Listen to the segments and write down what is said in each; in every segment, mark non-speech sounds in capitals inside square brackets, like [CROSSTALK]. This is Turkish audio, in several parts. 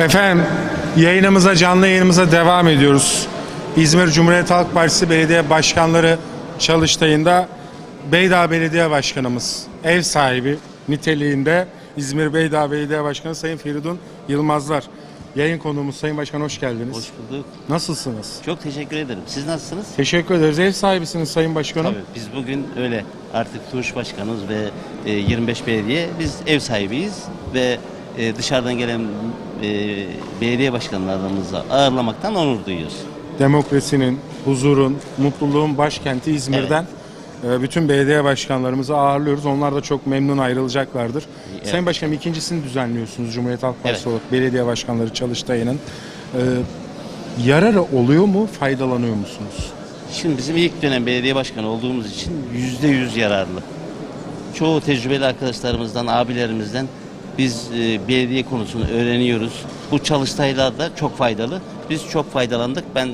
Efendim yayınımıza canlı yayınımıza devam ediyoruz. İzmir Cumhuriyet Halk Partisi Belediye Başkanları çalıştayında Beydağ Belediye Başkanımız ev sahibi niteliğinde İzmir Beydağ Belediye Başkanı Sayın Feridun Yılmazlar. Yayın konuğumuz Sayın Başkan hoş geldiniz. Hoş bulduk. Nasılsınız? Çok teşekkür ederim. Siz nasılsınız? Teşekkür ederiz. Ev sahibisiniz Sayın Başkanım. Tabii biz bugün öyle artık Tuğuş Başkanımız ve e, 25 belediye biz ev sahibiyiz ve e, dışarıdan gelen e, belediye başkanlarımızı ağırlamaktan onur duyuyoruz. Demokrasinin, huzurun, mutluluğun başkenti İzmir'den e, bütün belediye başkanlarımızı ağırlıyoruz. Onlar da çok memnun ayrılacaklardır. Evet. Sayın Başkanım ikincisini düzenliyorsunuz Cumhuriyet Halk Partisi Evet. olarak belediye başkanları çalıştayının. E, yararı oluyor mu, faydalanıyor musunuz? Şimdi bizim ilk dönem belediye başkanı olduğumuz için yüzde yüz yararlı. Çoğu tecrübeli arkadaşlarımızdan, abilerimizden biz e, belediye konusunu öğreniyoruz. Bu çalıştaylar da çok faydalı. Biz çok faydalandık. Ben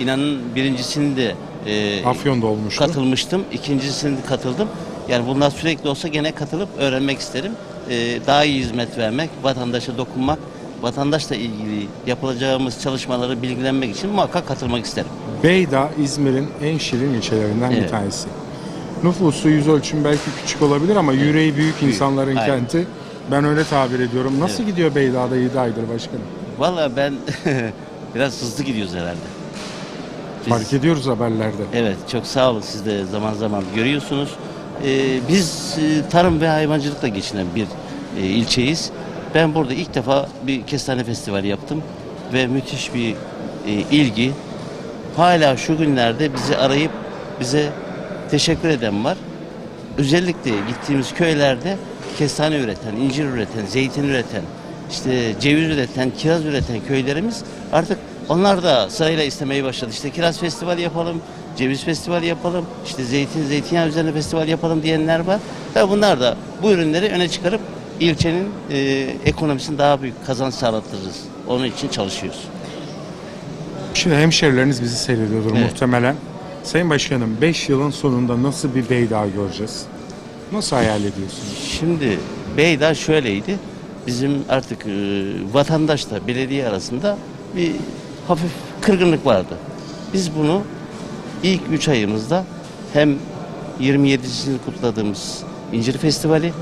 inanın birincisini de e, Afyon'da olmuştu. katılmıştım. İkincisini katıldım. Yani bunlar sürekli olsa gene katılıp öğrenmek isterim. Ee, daha iyi hizmet vermek, vatandaşa dokunmak, vatandaşla ilgili yapılacağımız çalışmaları bilgilenmek için muhakkak katılmak isterim. Beydağ İzmir'in en şirin ilçelerinden bir Evet. tanesi. Nüfusu yüz ölçüm belki küçük olabilir ama yüreği büyük insanların Aynen. kenti. Ben öyle tabir ediyorum. Nasıl gidiyor Beydağ'da 7 aydır başkanım? Vallahi ben [LAUGHS] biraz hızlı gidiyoruz herhalde. Biz- Fark ediyoruz haberlerde. Evet, çok sağ olun. Siz de zaman zaman görüyorsunuz. Ee, biz e, tarım ve hayvancılıkla geçinen bir e, ilçeyiz. Ben burada ilk defa bir kestane festivali yaptım ve müthiş bir e, ilgi. Hala şu günlerde bizi arayıp bize teşekkür eden var. Özellikle gittiğimiz köylerde kestane üreten, incir üreten, zeytin üreten, işte ceviz üreten, kiraz üreten köylerimiz artık onlar da sırayla istemeye başladı. İşte kiraz festivali yapalım, ceviz festivali yapalım, işte zeytin, zeytinyağı üzerine festival yapalım diyenler var. Ve bunlar da bu ürünleri öne çıkarıp ilçenin e, ekonomisini daha büyük kazanç sağlattırırız. Onun için çalışıyoruz. Şimdi hemşerileriniz bizi seyrediyordur Evet. muhtemelen. Sayın Başkanım 5 yılın sonunda nasıl bir Beydağ göreceğiz? Nasıl hayal ediyorsunuz? Şimdi Beyda şöyleydi. Bizim artık e, vatandaşla belediye arasında bir hafif kırgınlık vardı. Biz bunu ilk 3 ayımızda hem 27'sini kutladığımız İncir Festivali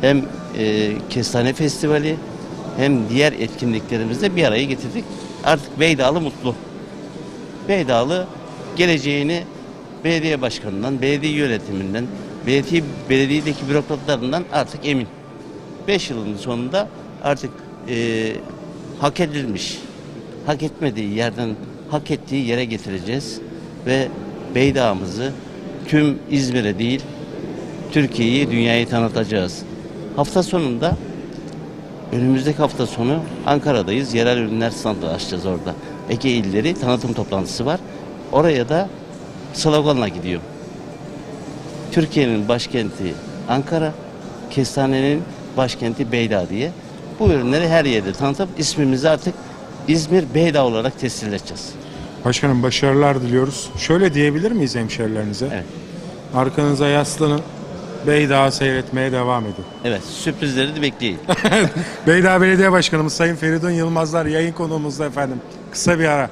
hem e, Kestane Festivali hem diğer etkinliklerimizde bir araya getirdik. Artık Beydağlı mutlu. Beydağlı geleceğini belediye başkanından, belediye yönetiminden, belediye, belediyedeki bürokratlarından artık emin. 5 yılın sonunda artık e, hak edilmiş, hak etmediği yerden hak ettiği yere getireceğiz ve Beydağ'ımızı tüm İzmir'e değil, Türkiye'yi, dünyayı tanıtacağız. Hafta sonunda Önümüzdeki hafta sonu Ankara'dayız. Yerel ürünler standı açacağız orada. Ege illeri tanıtım toplantısı var. Oraya da sloganla gidiyor. Türkiye'nin başkenti Ankara, kestanenin başkenti Beydağ diye. Bu ürünleri her yerde tanıtıp ismimizi artık İzmir Beydağ olarak tescil edeceğiz. Başkanım başarılar diliyoruz. Şöyle diyebilir miyiz hemşerilerinize? Evet. Arkanıza yaslanın. Beydağ'ı seyretmeye devam edin. Evet, sürprizleri de bekleyin. [LAUGHS] Beydağ Belediye Başkanımız Sayın Feridun Yılmazlar yayın konuğumuzda efendim. Kısa bir ara.